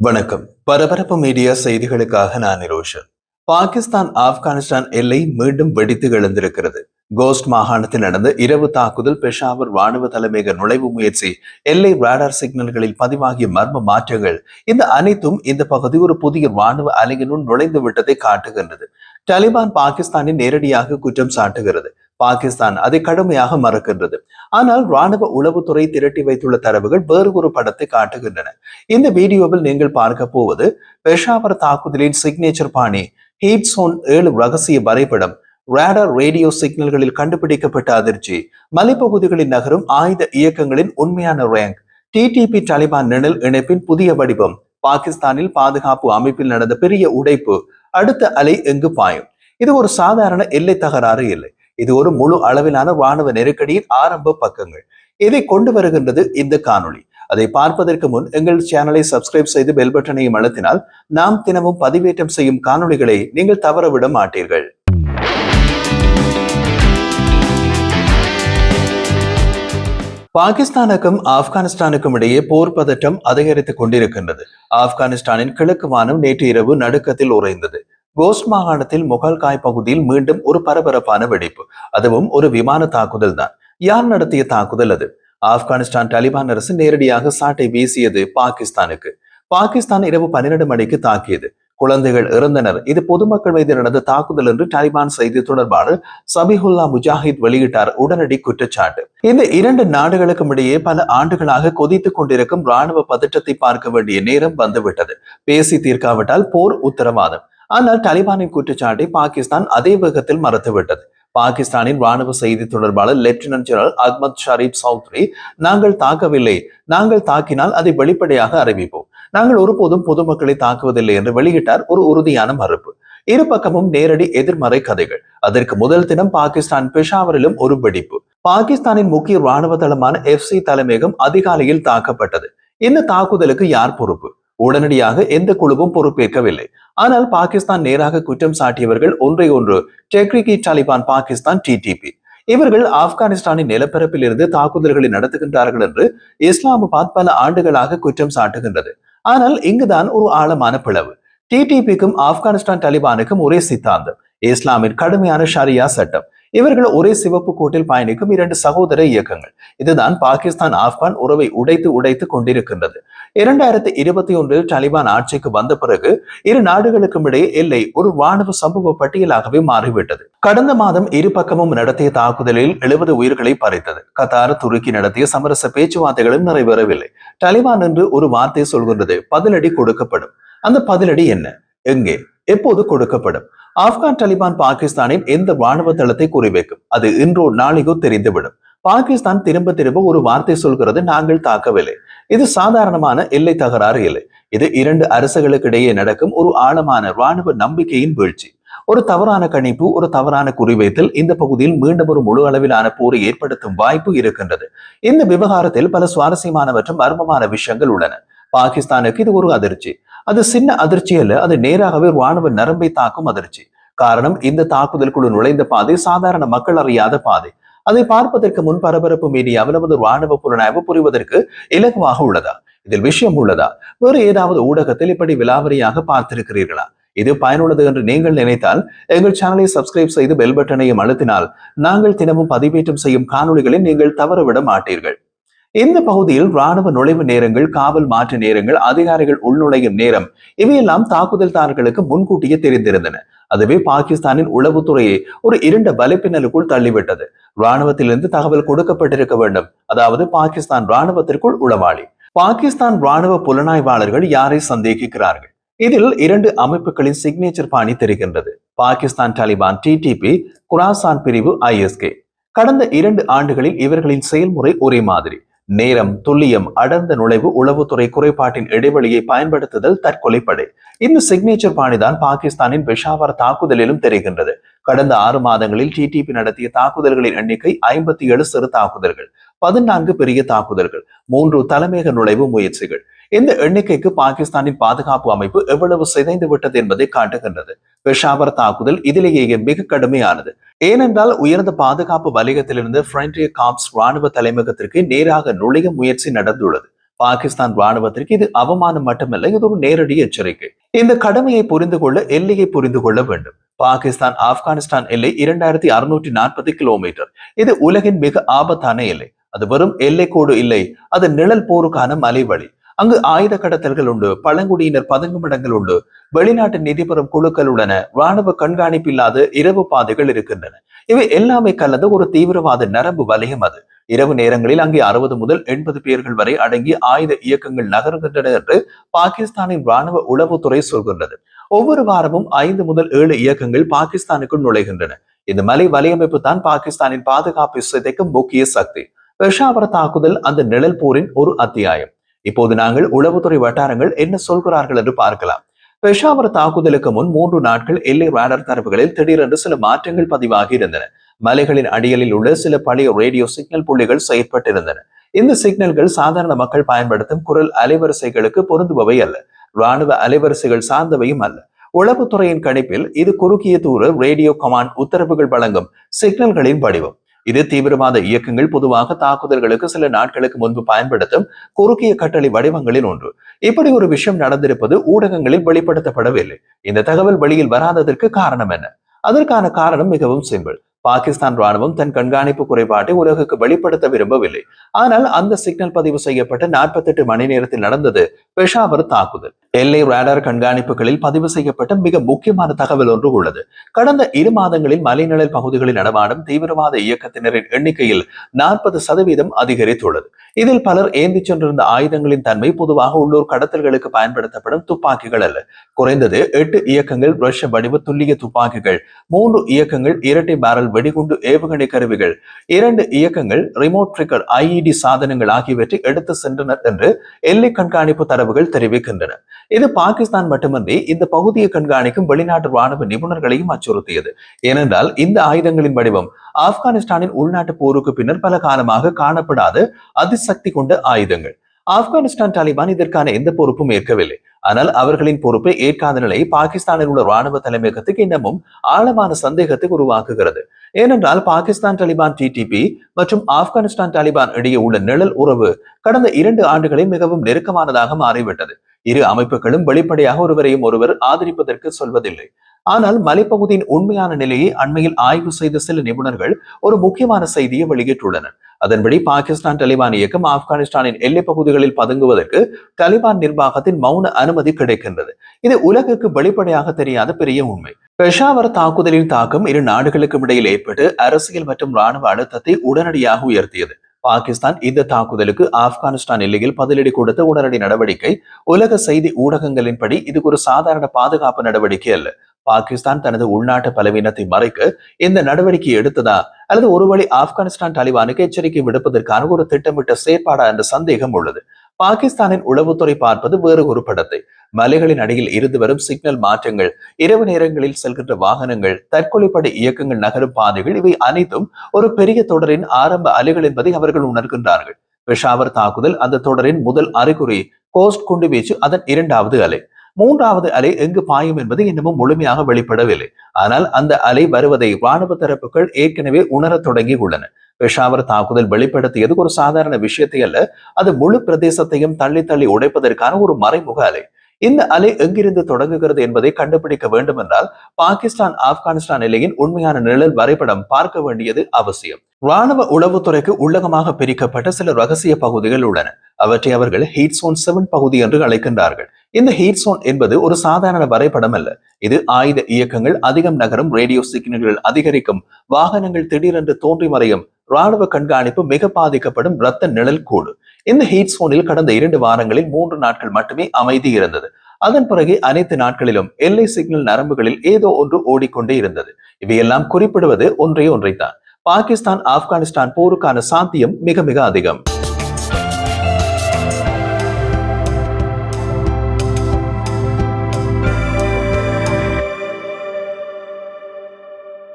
வணக்கம். பரபரப்பு மீடியா செய்திகளுக்காக நான் நிரோஷன் பாகிஸ்தான் ஆப்கானிஸ்தான் எல்லை மீண்டும் வெடித்து எழுந்திருக்கிறது. கோஸ்ட் மாகாணத்தில் நடந்த இரவு தாக்குதல் பெஷாவர் ராணுவ தலைமையக நுழைவு முயற்சி எல்லை ராடார் சிக்னல்களில் பதிவாகிய மர்ம மாற்றங்கள் இந்த அனைத்தும் இந்த பகுதி ஒரு புதிய ராணுவ அலையினுள் நுழைந்து விட்டதை காட்டுகின்றது. தாலிபான் பாகிஸ்தானை நேரடியாக குற்றம் சாட்டுகிறது. பாகிஸ்தான் அதை கடுமையாக மறக்கின்றது. ஆனால் ராணுவ உளவுத்துறை திரட்டி வைத்துள்ள தரவுகள் வேறு ஒரு படத்தை காட்டுகின்றன. இந்த வீடியோவில் நீங்கள் பார்க்க போவது பெஷாவர் தாக்குதலின் சிக்னேச்சர் பாணி ஹீட் சோன் ஏழு ரகசிய வரைபடம் ரேடார் ரேடியோ சிக்னல்களில் கண்டுபிடிக்கப்பட்ட அதிர்ச்சி மலைப்பகுதிகளில் நகரும் ஆயுத இயக்கங்களின் உண்மையான ரேங்க் டிடிபி தாலிபான் நிழல் இணைப்பின் புதிய வடிவம் பாகிஸ்தானில் பாதுகாப்பு அமைப்பில் நடந்த பெரிய உடைப்பு அடுத்த அலை எங்கு பாயும்? இது ஒரு சாதாரண எல்லை தகராறு இல்லை. இது ஒரு முழு அளவிலான வானவ நெருக்கடியின் ஆரம்ப பக்கங்கள். இதை கொண்டு வருகின்றது இந்த காணொளி. அதை பார்ப்பதற்கு முன் எங்கள் சேனலை சப்ஸ்கிரைப் செய்து பெல் பட்டனையும் அழுத்தினால் நாம் தினமும் பதிவேற்றம் செய்யும் காணொளிகளை நீங்கள் தவறவிட மாட்டீர்கள். பாகிஸ்தானுக்கும் ஆப்கானிஸ்தானுக்கும் இடையே போர் பதட்டம் அதிகரித்துக் கொண்டிருக்கின்றது. ஆப்கானிஸ்தானின் கிழக்கு வானம் நேற்று இரவு நடுக்கத்தில் உறைந்தது. கோஸ்ட் மாகாணத்தில் முகல்காய் பகுதியில் மீண்டும் ஒரு பரபரப்பான வெடிப்பு. அதுவும் ஒரு விமான தாக்குதல் தான். யார் நடத்திய தாக்குதல் அது? ஆப்கானிஸ்தான் தாலிபான் அரசு நேரடியாக சாட்டை வீசியது பாகிஸ்தானுக்கு. பாகிஸ்தான் இரவு பன்னிரண்டு மணிக்கு தாக்கியது. குழந்தைகள் இறந்தனர். இது பொதுமக்கள் மீது நடந்த தாக்குதல் என்று தாலிபான் செய்தி தொடர்பாளர் சபிஹுல்லா முஜாஹித் வெளியிட்டார். உடனடி குற்றச்சாட்டு. இந்த இரண்டு நாடுகளுக்கும் இடையே பல ஆண்டுகளாக கொதித்துக் கொண்டிருக்கும் ராணுவ பதற்றத்தை பார்க்க வேண்டிய நேரம் வந்துவிட்டது. பேசி தீர்க்காவிட்டால் போர் உத்தரவாதம். ஆனால் தலிபானின் குற்றச்சாட்டை பாகிஸ்தான் அதே வேகத்தில் மறுத்துவிட்டது. பாகிஸ்தானின் ராணுவ செய்தி தொடர்பாளர் லெப்டினன்ட் ஜெனரல் அஹ்மத் ஷரீப் சௌத்ரி நாங்கள் தாக்கவில்லை. நாங்கள் தாக்கினால் அதை வெளிப்படையாக அறிவிப்போம். நாங்கள் ஒருபோதும் பொதுமக்களை தாக்குவதில்லை என்று வெளியிட்டார் ஒரு உறுதியான மறுப்பு. இரு பக்கமும் நேரடி எதிர்மறை கதைகள். அதற்கு முதல் தினம் பாகிஸ்தான் பெஷாவரிலும் ஒரு வெடிப்பு. பாகிஸ்தானின் முக்கிய ராணுவ தளமான எஃப் சி தலைமையகம் அதிகாலையில் தாக்கப்பட்டது. இந்த தாக்குதலுக்கு யார் பொறுப்பு? உடனடியாக எந்த குழுவும் பொறுப்பேற்கவில்லை. ஆனால் பாகிஸ்தான் நேராக குற்றம் சாட்டியவர்கள் ஒன்றை ஒன்று டெக்ரிகி தாலிபான் பாகிஸ்தான் டிடிபி இவர்கள் ஆப்கானிஸ்தானின் நிலப்பரப்பில் இருந்து தாக்குதல்களை நடத்துகின்றார்கள் என்று இஸ்லாமாபாத் பல ஆண்டுகளாக குற்றம் சாட்டுகின்றது. ஆனால் இங்குதான் ஒரு ஆழமான பிளவு. டிடிபிக்கும் ஆப்கானிஸ்தான் தாலிபானுக்கும் ஒரே சித்தாந்தம். இஸ்லாமின் கடுமையான ஷரியா சட்டம். இவர்கள் ஒரே சிவப்பு கோட்டில் பயணிக்கும் இரண்டு சகோதர இயக்கங்கள். இதுதான் பாகிஸ்தான் ஆப்கான் உறவை உடைத்து உடைத்து கொண்டிருக்கின்றது. இரண்டாயிரத்தி இருபத்தி ஒன்றில் தாலிபான் ஆட்சிக்கு வந்த பிறகு இரு நாடுகளுக்கும் இடையே எல்லை ஒரு ராணுவ சம்பவ பட்டியலாகவே மாறிவிட்டது. கடந்த மாதம் இரு பக்கமும் நடத்திய தாக்குதலில் எழுபது உயிர்களை பறித்தது. கத்தார் துருக்கி நடத்திய சமரச பேச்சுவார்த்தைகளும் நிறைவேறவில்லை. தாலிபான் என்று ஒரு வார்த்தை சொல்கின்றது பதிலடி கொடுக்கப்படும். அந்த பதிலடி என்ன? எங்கே? எப்போது கொடுக்கப்படும்? ஆப்கான் தாலிபான் பாகிஸ்தானின் எந்த ராணுவ தளத்தை குறிவைக்கும்? அது இன்றோ நாளையோ தெரிந்துவிடும். பாகிஸ்தான் திரும்ப திரும்ப ஒரு வார்த்தை சொல்கிறது நாங்கள் தாக்கவில்லை. இது சாதாரணமான எல்லை தகராறு இல்லை இது இரண்டு அரசுகளுக்கு இடையே நடக்கும் ஒரு ஆழமான ராணுவ நம்பிக்கையின் வீழ்ச்சி. ஒரு தவறான கணிப்பு ஒரு தவறான குறிவைத்தல் இந்த பகுதியில் மீண்டும் ஒரு முழு அளவிலான போரை ஏற்படுத்தும் வாய்ப்பு இருக்கின்றது. இந்த விவகாரத்தில் பல சுவாரஸ்யமான மற்றும் மர்மமான விஷயங்கள் உள்ளன. பாகிஸ்தானுக்கு இது ஒரு அதிர்ச்சி. அது சின்ன அதிர்ச்சி அல்ல அது நேராகவே ராணுவ நரம்பை தாக்கும் அதிர்ச்சி. காரணம் இந்த தாக்குதலுக்குள் நுழைந்த பாதை சாதாரண மக்கள் அறியாத பாதை. அதை பார்ப்பதற்கு முன் பரபரப்பு மீடியாவில் நமது ராணுவ புலனாய்வு புரிவதற்கு இலகுவாக உள்ளதா? இதில் விஷயம் உள்ளதா? வேறு ஏதாவது ஊடகத்தில் இப்படி விலாவரியாக பார்த்திருக்கிறீர்களா? இது பயனுள்ளது என்று நீங்கள் நினைத்தால் எங்கள் சேனலை சப்ஸ்கிரைப் செய்து பெல் பட்டனையும் அழுத்தினால் நாங்கள் தினமும் பதிவேற்றம் செய்யும் காணொளிகளை நீங்கள் தவறவிட மாட்டீர்கள். இந்த பகுதியில் ராணுவ நுழைவு நேரங்கள் காவல் மாற்று நேரங்கள் அதிகாரிகள் உள்நுழையும் நேரம் இவையெல்லாம் தாக்குதல்தாரர்களுக்கு முன்கூட்டியே தெரிந்திருந்தன. அதுவே பாகிஸ்தானின் உளவுத்துறையை ஒரு இருண்ட வலைப்பின்னலுக்குள் தள்ளிவிட்டது. ராணுவத்திலிருந்து தகவல் கொடுக்கப்பட்டிருக்க வேண்டும். அதாவது பாகிஸ்தான் ராணுவத்திற்குள் உளவாளி. பாகிஸ்தான் ராணுவ புலனாய்வாளர்கள் யாரை சந்தேகிக்கிறார்கள்? இதில் இரண்டு அமைப்புகளின் சிக்னேச்சர் பாணி தெரிகின்றது. பாகிஸ்தான் தாலிபான் டிடிபி குராசான் பிரிவு ஐஎஸ்கே கடந்த இரண்டு ஆண்டுகளில் இவர்களின் செயல்முறை ஒரே மாதிரி. நேரம் துல்லியம் அடர்ந்த நுழைவு உளவுத்துறை குறைபாட்டின் இடைவெளியை பயன்படுத்துதல் தற்கொலைப்படை. இந்த சிக்னேச்சர் பாணிதான் பாகிஸ்தானின் பெஷாவர் தாக்குதலிலும் தெரிகின்றது. கடந்த ஆறு மாதங்களில் டிடிபி நடத்திய தாக்குதல்களின் எண்ணிக்கை ஐம்பத்தி ஏழு சிறு தாக்குதல்கள். பதினான்கு பெரிய தாக்குதல்கள் மூன்று தலைமையக நுழைவு முயற்சிகள். இந்த எண்ணிக்கைக்கு பாகிஸ்தானின் பாதுகாப்பு அமைப்பு எவ்வளவு சிதைந்து விட்டது என்பதை காட்டுகின்றது. பெஷாவர் தாக்குதல் இதிலேயே மிக கடுமையானது. ஏனென்றால் உயர்ந்த பாதுகாப்பு வலயத்திலிருந்து பிரெண்டிய காப்ஸ் ராணுவ தலைமையகத்திற்கு நேராக நுழைய முயற்சி நடந்துள்ளது. பாகிஸ்தான் ராணுவத்திற்கு இது அவமானம் மட்டுமல்ல இது ஒரு நேரடி எச்சரிக்கை. இந்த கடமையை புரிந்து கொள்ள எல்லையை புரிந்து கொள்ள வேண்டும். பாகிஸ்தான் ஆப்கானிஸ்தான் எல்லை இரண்டாயிரத்தி அறுநூற்றி நாற்பது கிலோமீட்டர். இது உலகின் மிக ஆபத்தான எல்லை. அது வெறும் எல்லைக்கோடு இல்லை அது நிழல் போருக்கான மலைவழி. அங்கு ஆயுத கடத்தல்கள் உண்டு பழங்குடியினர் பதுங்குமிடங்கள் உண்டு வெளிநாட்டு நிதி பெறும் குழுக்கள் உள்ளன ராணுவ கண்காணிப்பு இல்லாத இரவு பாதைகள் இருக்கின்றன. இவை எல்லாமே கலந்த ஒரு தீவிரவாத நரம்பு வலயம் அது. இரவு நேரங்களில் அங்கே அறுபது முதல் எண்பது பேர்கள் வரை அடங்கி ஆயுத இயக்கங்கள் நகர்கின்றன என்று பாகிஸ்தானின் ராணுவ உளவுத்துறை சொல்கின்றது. ஒவ்வொரு வாரமும் ஐந்து முதல் ஏழு இயக்கங்கள் பாகிஸ்தானுக்குள் நுழைகின்றன. இந்த மலை வலையமைப்பு தான் பாகிஸ்தானின் பாதுகாப்பு சிதைக்கும் முக்கிய சக்தி. பெஷாவர தாக்குதல் அந்த நிழல் போரின் ஒரு அத்தியாயம். இப்போது நாங்கள் உளவுத்துறை வட்டாரங்கள் என்ன சொல்கிறார்கள் என்று பார்க்கலாம். பெஷாவர் தாக்குதலுக்கு முன் மூன்று நாட்கள் எல்லை ரேடர் தரப்புகளில் திடீரென்று சில மாற்றங்கள் பதிவாகி இருந்தன. மலைகளின் அடியலில் உள்ள சில பழைய ரேடியோ சிக்னல் புள்ளிகள் செயற்பட்டிருந்தன. இந்த சிக்னல்கள் சாதாரண மக்கள் பயன்படுத்தும் குரல் அலைவரிசைகளுக்கு பொருந்துபவை அல்ல. ராணுவ அலைவரிசைகள் சார்ந்தவையும் அல்ல. உளவுத்துறையின் கணிப்பில் இது குறுகிய தூர ரேடியோ கமாண்ட் உத்தரவுகள் வழங்கும் சிக்னல்களின் வடிவம். இது தீவிரவாத இயக்கங்கள் பொதுவாக தாக்குதல்களுக்கு சில நாட்களுக்கு முன்பு பயன்படுத்தும் குறுகிய கட்டளை வடிவங்களில் ஒன்று. இப்படி ஒரு விஷயம் நடந்திருப்பது ஊடகங்களில் வெளிப்படுத்தப்படவில்லை. இந்த தகவல் வெளியில் வராததற்கு காரணம் என்ன? அதற்கான காரணம் மிகவும் சிம்பிள். பாகிஸ்தான் ராணுவம் தன் கண்காணிப்பு குறைபாட்டை உலகுக்கு வெளிப்படுத்த விரும்பவில்லை. ஆனால் அந்த சிக்னல் பதிவு செய்யப்பட்ட நாற்பத்தி எட்டு மணி நேரத்தில் நடந்தது பெஷாவர் தாக்குதல். எல்லை ரேடார் கண்காணிப்புகளில் பதிவு செய்யப்பட்ட மிக முக்கியமான தகவல் ஒன்று உள்ளது. கடந்த இரு மாதங்களில் மலைநிழல் பகுதிகளில் நடமாடும் தீவிரவாத இயக்கத்தினரின் எண்ணிக்கையில் நாற்பது சதவீதம் அதிகரித்துள்ளது. இதில் பலர் ஏந்தி சென்றிருந்த ஆயுதங்களின் தன்மை பொதுவாக உள்ளூர் கடத்தல்களுக்கு பயன்படுத்தப்படும் துப்பாக்கிகள் அல்ல. குறைந்தது எட்டு இயக்கங்கள் ரஷ்ய வடிவ துல்லிய துப்பாக்கிகள் மூன்று இயக்கங்கள் இரட்டை பேரல் வெடிகுண்டு ஏவுகணை கருவிகள். இரண்டு இயக்கங்கள் ரிமோட் ட்ரிக்கர் ஐஇடி சாதனங்கள் ஆகியவற்றை எடுத்து சென்றனர் என்று எல்லை கண்காணிப்பு தரவுகள் தெரிவிக்கின்றன. இது பாகிஸ்தான் மட்டுமன்றி இந்த பகுதியை கண்காணிக்கும் வெளிநாட்டு ராணுவ நிபுணர்களையும் அச்சுறுத்தியது. ஏனென்றால் இந்த ஆயுதங்களின் வடிவம் ஆப்கானிஸ்தானின் உள்நாட்டு போருக்கு பின்னர் பல காலமாக காணப்படாத அதிசக்தி கொண்ட ஆயுதங்கள். ஆப்கானிஸ்தான் தாலிபான் இதற்கான எந்த பொறுப்பும் ஏற்கவில்லை. ஆனால் அவர்களின் பொறுப்பை ஏற்காத நிலை பாகிஸ்தானில் உள்ள ராணுவ தலைமையகத்துக்கு இன்னமும் ஆழமான சந்தேகத்தை உருவாக்குகிறது. ஏனென்றால் பாகிஸ்தான் தாலிபான் டிடிபி மற்றும் ஆப்கானிஸ்தான் தாலிபான் இடையே உள்ள நிழல் உறவு கடந்த இரண்டு ஆண்டுகளில் மிகவும் நெருக்கமானதாக மாறிவிட்டது. இரு அமைப்புகளும் வெளிப்படையாக ஒருவரையும் ஒருவர் ஆதரிப்பதற்கு சொல்வதில்லை. ஆனால் மலைப்பகுதியின் உண்மையான நிலையை அண்மையில் ஆய்வு செய்த சில நிபுணர்கள் ஒரு முக்கியமான செய்தியை வெளியிட்டுள்ளனர். அதன்படி பாகிஸ்தான் தலிபான் இயக்கம் ஆப்கானிஸ்தானின் எல்லைப் பகுதிகளில் பதுங்குவதற்கு தலிபான் நிர்வாகத்தின் மௌன அனுமதி கிடைக்கின்றது. இது உலகுக்கு வெளிப்படையாக தெரியாத பெரிய உண்மை. பெஷாவர் தாக்குதலின் தாக்கம் இரு நாடுகளுக்கும் இடையில் ஏற்பட்டு அரசியல் மற்றும் ராணுவ அழுத்தத்தை உடனடியாக உயர்த்தியது. பாகிஸ்தான் இந்த தாக்குதலுக்கு ஆப்கானிஸ்தான் எல்லையில் பதிலடி கொடுத்த உடனடி நடவடிக்கை உலக செய்தி ஊடகங்களின்படி இது ஒரு சாதாரண பாதுகாப்பு நடவடிக்கை அல்ல. பாகிஸ்தான் தனது உள்நாட்டு பலவீனத்தை மறைக்க இந்த நடவடிக்கை எடுத்ததா அல்லது ஒருவழி ஆப்கானிஸ்தான் தாலிபானுக்கு எச்சரிக்கை விடுப்பதற்கான ஒரு திட்டமிட்ட செயற்பாடா என்ற சந்தேகம் உள்ளது. பாகிஸ்தானின் உளவுத்துறை பார்ப்பது வேறு ஒரு படத்தை. மலைகளின் அடியில் இருந்து வரும் சிக்னல் மாற்றங்கள் இரவு நேரங்களில் செல்கின்ற வாகனங்கள் தற்கொலைப்படை இயக்கங்கள் நகரும் பாதைகள் இவை அனைத்தும் ஒரு பெரிய தொடரின் ஆரம்ப அலைகள் என்பதை அவர்கள் உணர்கின்றார்கள். பெஷாவர் தாக்குதல் அந்த தொடரின் முதல் அறிகுறி கோஸ்ட் குண்டு வீச்சு அதன் இரண்டாவது அலை. மூன்றாவது அலை எங்கு பாயும் என்பது இன்னமும் முழுமையாக வெளிப்படவில்லை. ஆனால் அந்த அலை வருவதை ராணுவ தரப்புகள் ஏற்கனவே உணரத் தொடங்கி உள்ளன. பெஷாவர் தாக்குதல் வெளிப்படுத்தியது ஒரு சாதாரண விஷயத்தை அல்ல அது முழு பிரதேசத்தையும் தள்ளி தள்ளி உடைப்பதற்கான ஒரு மறைமுக அலை. இந்த அலை எங்கிருந்து தொடங்குகிறது என்பதை கண்டுபிடிக்க வேண்டும் என்றால் பாகிஸ்தான் ஆப்கானிஸ்தான் நிலையின் உண்மையான நிழல் வரைபடம் பார்க்க வேண்டியது அவசியம். ராணுவ உளவுத்துறைக்கு உள்ளகமாக பிரிக்கப்பட்ட சில ரகசிய பகுதிகள் உள்ளன. அவற்றை அவர்கள் ஹீட் சோன் செவன் பகுதி என்று அழைக்கின்றார்கள். இந்த ஹீட் சோன் என்பது ஒரு சாதாரண வரைபடம் அல்ல. இது ஆயுத இயக்கங்கள் அதிகம் நகரும் ரேடியோ சிக்னல்கள் அதிகரிக்கும் வாகனங்கள் திடீரென்று தோன்றி மறையும் ராணுவ கண்காணிப்பு மிக பாதிக்கப்படும் இரத்த நிழல் கூடு. இந்த ஹீட் சோனில் கடந்த இரண்டு வாரங்களில் மூன்று நாட்கள் மட்டுமே அமைதி இருந்தது. அதன் பிறகு அனைத்து நாட்களிலும் எல்லை சிக்னல் நரம்புகளில் ஏதோ ஒன்று ஓடிக்கொண்டே இருந்தது. இவையெல்லாம் குறிப்பிடுவது ஒன்றே ஒன்றைத்தான். பாகிஸ்தான் ஆப்கானிஸ்தான் போருக்கான சாத்தியம் மிக மிக அதிகம்.